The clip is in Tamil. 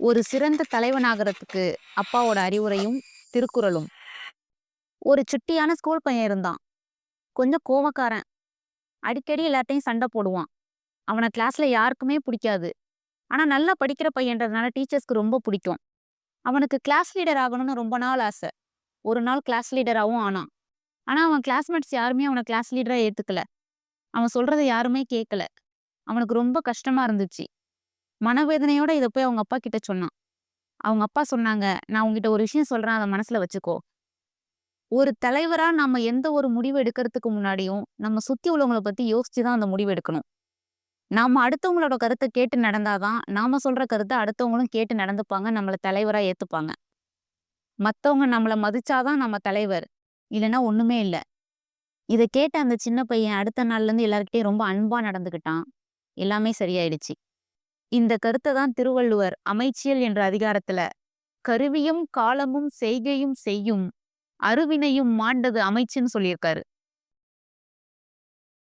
ஒரு சிறந்த தலைவனாகிறதுக்கு அப்பாவோட அறிவுரையும் திருக்குறளும். ஒரு சுட்டியான ஸ்கூல் பையன் இருந்தான். கொஞ்சம் கோவக்காரன். அடிக்கடி எல்லார்ட்டையும் சண்டை போடுவான். அவனை கிளாஸ்ல யாருக்குமே பிடிக்காது. ஆனா நல்லா படிக்கிற பையன்றதுனால டீச்சர்ஸ்க்கு ரொம்ப பிடிக்கும். அவனுக்கு கிளாஸ் லீடர் ஆகணும்னு ரொம்ப நாள் ஆசை. ஒரு நாள் கிளாஸ் லீடராகவும் ஆனான். ஆனால் அவன் கிளாஸ்மேட்ஸ் யாருமே அவனை கிளாஸ் லீடராக ஏற்றுக்கல அவன் சொல்றதை யாருமே கேட்கல அவனுக்கு ரொம்ப கஷ்டமா இருந்துச்சு. மனவேதனையோட இதை போய் அவங்க அப்பா கிட்ட சொன்னான். அவங்க அப்பா சொன்னாங்க நான் உங்ககிட்ட ஒரு விஷயம் சொல்றேன் அதை மனசுல வச்சுக்கோ. ஒரு தலைவரா நம்ம எந்த ஒரு முடிவு எடுக்கிறதுக்கு முன்னாடியும் நம்ம சுத்தி உள்ளவங்களை பத்தி யோசிச்சு தான் அந்த முடிவு எடுக்கணும். நாம அடுத்தவங்களோட கருத்தை கேட்டு நடந்தாதான் நாம சொல்ற கருத்தை அடுத்தவங்களும் கேட்டு நடந்துப்பாங்க நம்மள தலைவரா ஏத்துப்பாங்க. மத்தவங்க நம்மள மதிச்சாதான் நம்ம தலைவர் இல்லைன்னா ஒண்ணுமே இல்லை. இதை கேட்ட அந்த சின்ன பையன் அடுத்த நாள்ல இருந்து எல்லாருக்கிட்டையும் ரொம்ப அன்பா நடந்துக்கிட்டான் எல்லாமே சரியாயிடுச்சு. இந்த கருத்தை தான் திருவள்ளுவர் அமைச்சியல் என்ற அதிகாரத்துல கருவியும் காலமும் செய்கையும் செய்யும் அருவினையும் மாண்டது அமைச்சுன்னு சொல்லியிருக்காரு.